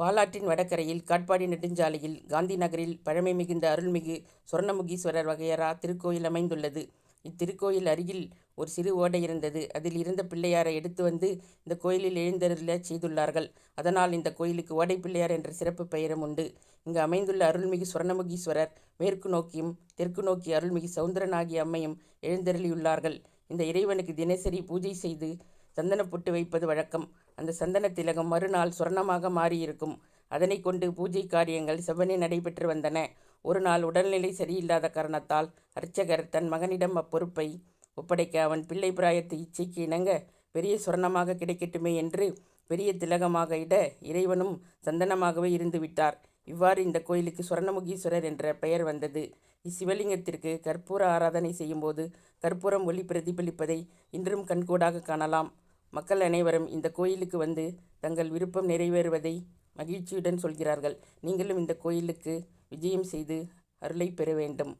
பாலாற்றின் வடகரையில் காட்பாடி நெடுஞ்சாலையில் காந்தி நகரில் பழமை மிகுந்த அருள்மிகு சொர்ணமுகீஸ்வரர் வகையறா திருக்கோயில் அமைந்துள்ளது. இத்திருக்கோயில் அருகில் ஒரு சிறு ஓடை இருந்தது. அதில் இருந்த பிள்ளையாரை எடுத்து வந்து இந்த கோயிலில் எழுந்தருளச் செய்துள்ளார்கள். அதனால் இந்த கோயிலுக்கு ஓடை பிள்ளையார் என்ற சிறப்பு பெயரும் உண்டு. இங்கு அமைந்துள்ள அருள்மிகு சுவர்ணமுகீஸ்வரர் மேற்கு நோக்கியும் தெற்கு நோக்கி அருள்மிகு சவுந்தரநாயகி அம்மையும் எழுந்தருளியுள்ளார்கள். இந்த இறைவனுக்கு தினசரி பூஜை செய்து சந்தன புட்டு வைப்பது வழக்கம். அந்த சந்தன திலகம் மறுநாள் சுரணமாக மாறியிருக்கும். அதனை கொண்டு பூஜை காரியங்கள் செவ்வனே நடைபெற்று வந்தன. ஒரு நாள் உடல்நிலை சரியில்லாத காரணத்தால் அர்ச்சகர் தன் மகனிடம் அப்பொறுப்பை ஒப்படைக்க அவன் பிள்ளை பிராயத்து இச்சைக்கு இணங்க பெரிய சுரணமாக கிடைக்கட்டுமே என்று பெரிய திலகமாக இட இறைவனும் சந்தனமாகவே இருந்து விட்டார். இவ்வாறு இந்த கோயிலுக்கு சுரணமுகீஸ்வரர் என்ற பெயர் வந்தது. இச்சிவலிங்கத்திற்கு கற்பூர ஆராதனை செய்யும்போது கற்பூரம் ஒளி பிரதிபலிப்பதை இன்றும் கண்கூடாக காணலாம். மக்கள் அனைவரும் இந்த கோயிலுக்கு வந்து தங்கள் விருப்பம் நிறைவேறுவதை மகிழ்ச்சியுடன் சொல்கிறார்கள். நீங்களும் இந்த கோயிலுக்கு விஜயம் செய்து அருளை பெற வேண்டும்.